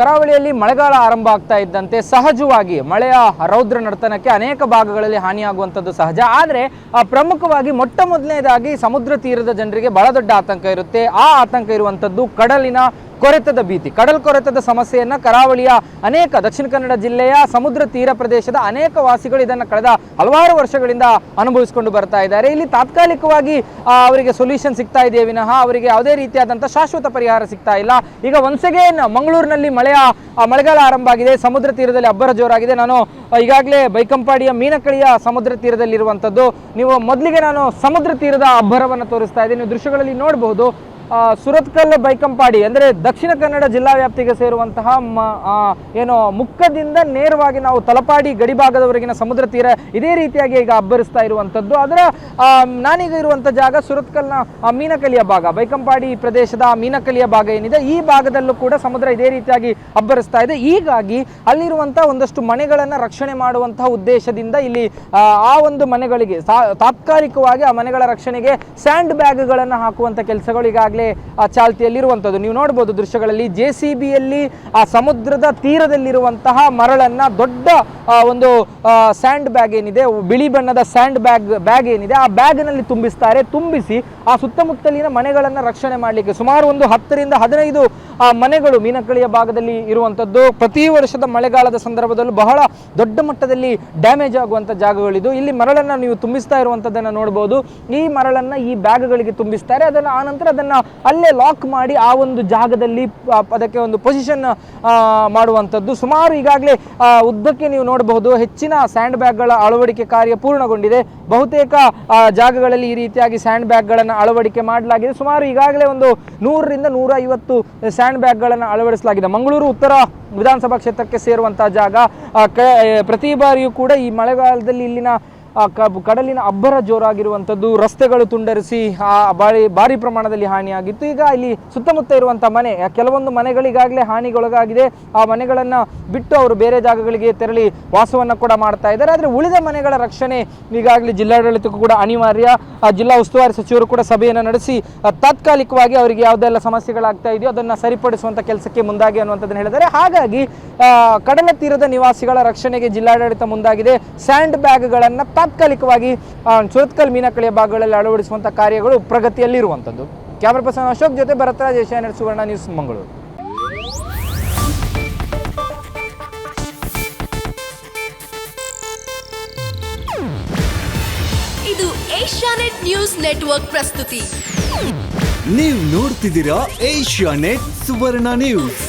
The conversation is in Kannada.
ಕರಾವಳಿಯಲ್ಲಿ ಮಳೆಗಾಲ ಆರಂಭ ಆಗ್ತಾ ಇದ್ದಂತೆ ಸಹಜವಾಗಿ ಮಳೆಯ ರೌದ್ರ ನರ್ತನಕ್ಕೆ ಅನೇಕ ಭಾಗಗಳಲ್ಲಿ ಹಾನಿಯಾಗುವಂಥದ್ದು ಸಹಜ. ಆದರೆ ಪ್ರಮುಖವಾಗಿ ಮೊಟ್ಟ ಮೊದಲನೇದಾಗಿ ಸಮುದ್ರ ತೀರದ ಜನರಿಗೆ ಬಹಳ ದೊಡ್ಡ ಆತಂಕ ಇರುತ್ತೆ. ಆ ಆತಂಕ ಇರುವಂಥದ್ದು ಕಡಲಿನ ಕೊರೆತದ ಭೀತಿ. ಕಡಲ್ ಕೊರೆತದ ಸಮಸ್ಯೆಯನ್ನ ಕರಾವಳಿಯ ಅನೇಕ ದಕ್ಷಿಣ ಕನ್ನಡ ಜಿಲ್ಲೆಯ ಸಮುದ್ರ ತೀರ ಪ್ರದೇಶದ ಅನೇಕ ವಾಸಿಗಳು ಇದನ್ನು ಕಳೆದ ಹಲವಾರು ವರ್ಷಗಳಿಂದ ಅನುಭವಿಸಿಕೊಂಡು ಬರ್ತಾ ಇದ್ದಾರೆ. ಇಲ್ಲಿ ತಾತ್ಕಾಲಿಕವಾಗಿ ಅವರಿಗೆ ಸೊಲ್ಯೂಷನ್ ಸಿಗ್ತಾ ಇದೆಯೇ ವಿನಃ ಅವರಿಗೆ ಯಾವುದೇ ರೀತಿಯಾದಂಥ ಶಾಶ್ವತ ಪರಿಹಾರ ಸಿಗ್ತಾ ಇಲ್ಲ. ಈಗ ಒನ್ಸ್ ಅಗೇನ್ ಮಂಗಳೂರಿನಲ್ಲಿ ಮಳೆಯ ಮಳೆಗಾಲ ಆರಂಭ ಆಗಿದೆ. ಸಮುದ್ರ ತೀರದಲ್ಲಿ ಅಬ್ಬರ ಜೋರಾಗಿದೆ. ನಾನು ಈಗಾಗಲೇ ಬೈಕಂಪಾಡಿಯ ಮೀನಕಳಿಯ ಸಮುದ್ರ ತೀರದಲ್ಲಿರುವಂಥದ್ದು ನೀವು ಮೊದಲಿಗೆ ನಾನು ಸಮುದ್ರ ತೀರದ ಅಬ್ಬರವನ್ನು ತೋರಿಸ್ತಾ ಇದ್ದೀನಿ. ನೀವು ದೃಶ್ಯಗಳಲ್ಲಿ ನೋಡಬಹುದು. ಸುರತ್ಕಲ್ ಬೈಕಂಪಾಡಿ ಅಂದರೆ ದಕ್ಷಿಣ ಕನ್ನಡ ಜಿಲ್ಲಾ ವ್ಯಾಪ್ತಿಗೆ ಸೇರುವಂತಹ ಏನು ಮುಕ್ಕದಿಂದ ನೇರವಾಗಿ ನಾವು ತಲಪಾಡಿ ಗಡಿಭಾಗದವರೆಗಿನ ಸಮುದ್ರ ತೀರ ಇದೇ ರೀತಿಯಾಗಿ ಈಗ ಅಬ್ಬರಿಸ್ತಾ ಇರುವಂಥದ್ದು. ಅದರ ನಾನೀಗ ಇರುವಂಥ ಜಾಗ ಸುರತ್ಕಲ್ನ ಮೀನಕಲಿಯ ಭಾಗ. ಬೈಕಂಪಾಡಿ ಪ್ರದೇಶದ ಮೀನಕಲಿಯ ಭಾಗ ಏನಿದೆ ಈ ಭಾಗದಲ್ಲೂ ಕೂಡ ಸಮುದ್ರ ಇದೇ ರೀತಿಯಾಗಿ ಅಬ್ಬರಿಸ್ತಾ ಇದೆ. ಹೀಗಾಗಿ ಅಲ್ಲಿರುವಂಥ ಒಂದಷ್ಟು ಮನೆಗಳನ್ನು ರಕ್ಷಣೆ ಮಾಡುವಂತಹ ಉದ್ದೇಶದಿಂದ ಇಲ್ಲಿ ಆ, ಒಂದು ಮನೆಗಳಿಗೆ ತಾತ್ಕಾಲಿಕವಾಗಿ ಆ ಮನೆಗಳ ರಕ್ಷಣೆಗೆ ಸ್ಯಾಂಡ್ ಬ್ಯಾಗ್ಗಳನ್ನು ಹಾಕುವಂಥ ಕೆಲಸಗಳು ಈಗಾಗಲೇ ಆ, ಚಾಲ್ತಿಯಲ್ಲಿರುವಂಥದ್ದು ನೀವು ನೋಡ್ಬೋದು ದೃಶ್ಯಗಳಲ್ಲಿ ಜೆ ಸಿ ಬಿಯಲ್ಲಿ ಆ ಸಮುದ್ರದ ತೀರದಲ್ಲಿರುವಂತಹ ಮರಳನ್ನ ದೊಡ್ಡ ಒಂದು ಸ್ಯಾಂಡ್ ಬ್ಯಾಗ್ ಏನಿದೆ ಬಿಳಿ ಬಣ್ಣದ ಸ್ಯಾಂಡ್ ಬ್ಯಾಗ್ ಬ್ಯಾಗ್ ಏನಿದೆ ಆ ಬ್ಯಾಗ್ನಲ್ಲಿ ತುಂಬಿಸ್ತಾರೆ. ತುಂಬಿಸಿ ಆ ಸುತ್ತಮುತ್ತಲಿನ ಮನೆಗಳನ್ನು ರಕ್ಷಣೆ ಮಾಡಲಿಕ್ಕೆ ಸುಮಾರು ಒಂದು ಹತ್ತರಿಂದ ಹದಿನೈದು ಆ, ಮನೆಗಳು ಮೀನಕಳಿಯ ಭಾಗದಲ್ಲಿ ಇರುವಂಥದ್ದು ಪ್ರತಿ ವರ್ಷದ ಮಳೆಗಾಲದ ಸಂದರ್ಭದಲ್ಲೂ ಬಹಳ ದೊಡ್ಡ ಮಟ್ಟದಲ್ಲಿ ಡ್ಯಾಮೇಜ್ ಆಗುವಂಥ ಜಾಗಗಳಿದು ಇಲ್ಲಿ ಮರಳನ್ನು ನೀವು ತುಂಬಿಸ್ತಾ ಇರುವಂಥದ್ದನ್ನು ನೋಡ್ಬೋದು. ಈ ಮರಳನ್ನು ಈ ಬ್ಯಾಗ್ಗಳಿಗೆ ತುಂಬಿಸ್ತಾರೆ. ಅದನ್ನು ಆನಂತರ ಅದನ್ನು ಅಲ್ಲೇ ಲಾಕ್ ಮಾಡಿ ಆ ಒಂದು ಜಾಗದಲ್ಲಿ ಅದಕ್ಕೆ ಒಂದು ಪೊಸಿಷನ್ ಮಾಡುವಂಥದ್ದು ಸುಮಾರು ಈಗಾಗಲೇ ಉದ್ದಕ್ಕೆ ನೀವು ನೋಡಬಹುದು ಹೆಚ್ಚಿನ ಸ್ಯಾಂಡ್ ಬ್ಯಾಗ್ಗಳ ಅಳವಡಿಕೆ ಕಾರ್ಯ ಪೂರ್ಣಗೊಂಡಿದೆ. ಬಹುತೇಕ ಜಾಗಗಳಲ್ಲಿ ಈ ರೀತಿಯಾಗಿ ಸ್ಯಾಂಡ್ ಬ್ಯಾಗ್ಗಳನ್ನು ಅಳವಡಿಕೆ ಮಾಡಲಾಗಿದೆ. ಸುಮಾರು ಈಗಾಗಲೇ ಒಂದು ನೂರರಿಂದ ನೂರ ಐವತ್ತು ಬ್ಯಾಗ್ಗಳನ್ನು ಅಳವಡಿಸಲಾಗಿದೆ. ಮಂಗಳೂರು ಉತ್ತರ ವಿಧಾನಸಭಾ ಕ್ಷೇತ್ರಕ್ಕೆ ಸೇರುವಂತಹ ಜಾಗ ಪ್ರತಿ ಬಾರಿಯೂ ಕೂಡ ಈ ಮಳೆಗಾಲದಲ್ಲಿ ಇಲ್ಲಿನ ಕಡಲಿನ ಅಬ್ಬರ ಜೋರಾಗಿರುವಂಥದ್ದು, ರಸ್ತೆಗಳು ತುಂಡರಿಸಿ, ಆ ಭಾರಿ ಭಾರಿ ಪ್ರಮಾಣದಲ್ಲಿ ಹಾನಿಯಾಗಿತ್ತು. ಈಗ ಇಲ್ಲಿ ಸುತ್ತಮುತ್ತ ಇರುವಂಥ ಮನೆ ಕೆಲವೊಂದು ಮನೆಗಳಿಗಾಗಲೇ ಹಾನಿಗೊಳಗಾಗಿದೆ. ಆ ಮನೆಗಳನ್ನು ಬಿಟ್ಟು ಅವರು ಬೇರೆ ಜಾಗಗಳಿಗೆ ತೆರಳಿ ವಾಸವನ್ನು ಕೂಡ ಮಾಡ್ತಾ ಇದ್ದಾರೆ. ಆದರೆ ಉಳಿದ ಮನೆಗಳ ರಕ್ಷಣೆ ಈಗಾಗಲೇ ಜಿಲ್ಲಾಡಳಿತಕ್ಕೂ ಕೂಡ ಅನಿವಾರ್ಯ. ಆ ಜಿಲ್ಲಾ ಉಸ್ತುವಾರಿ ಸಚಿವರು ಕೂಡ ಸಭೆಯನ್ನು ನಡೆಸಿ ತಾತ್ಕಾಲಿಕವಾಗಿ ಅವರಿಗೆ ಯಾವುದೆಲ್ಲ ಸಮಸ್ಯೆಗಳಾಗ್ತಾ ಇದೆಯೋ ಅದನ್ನು ಸರಿಪಡಿಸುವಂಥ ಕೆಲಸಕ್ಕೆ ಮುಂದಾಗಿ ಅನ್ನುವಂಥದ್ದನ್ನು ಹೇಳಿದ್ದಾರೆ. ಹಾಗಾಗಿ ಕಡಲ ತೀರದ ನಿವಾಸಿಗಳ ರಕ್ಷಣೆಗೆ ಜಿಲ್ಲಾಡಳಿತ ಮುಂದಾಗಿದೆ. ಸ್ಯಾಂಡ್ ಬ್ಯಾಗ್ಗಳನ್ನು ತಾತ್ಕಾಲಿಕವಾಗಿ ಚೋತ್ಕಲ್ ಸುರತ್ಕಲ್ ಮೀನಕಳಿಯ ಭಾಗಗಳಲ್ಲಿ ಅಳವಡಿಸುವಂತಹ ಕಾರ್ಯಗಳು ಪ್ರಗತಿಯಲ್ಲಿರುವಂಥದ್ದು. ಕ್ಯಾಮ್ರಾ ಪರ್ಸನ್ ಅಶೋಕ್ ಜೊತೆ ಭರತರಾಜ್ ಏಷ್ಯಾನೆಟ್ ಸುವರ್ಣ ನ್ಯೂಸ್ ಮಂಗಳೂರು. ಇದು ಏಷ್ಯಾನೆಟ್ ನ್ಯೂಸ್ ನೆಟ್ವರ್ಕ್ ಪ್ರಸ್ತುತಿ. ನೀವು ನೋಡ್ತಿದ್ದೀರಾ ಏಷ್ಯಾ ನೆಟ್ ಸುವರ್ಣ ನ್ಯೂಸ್.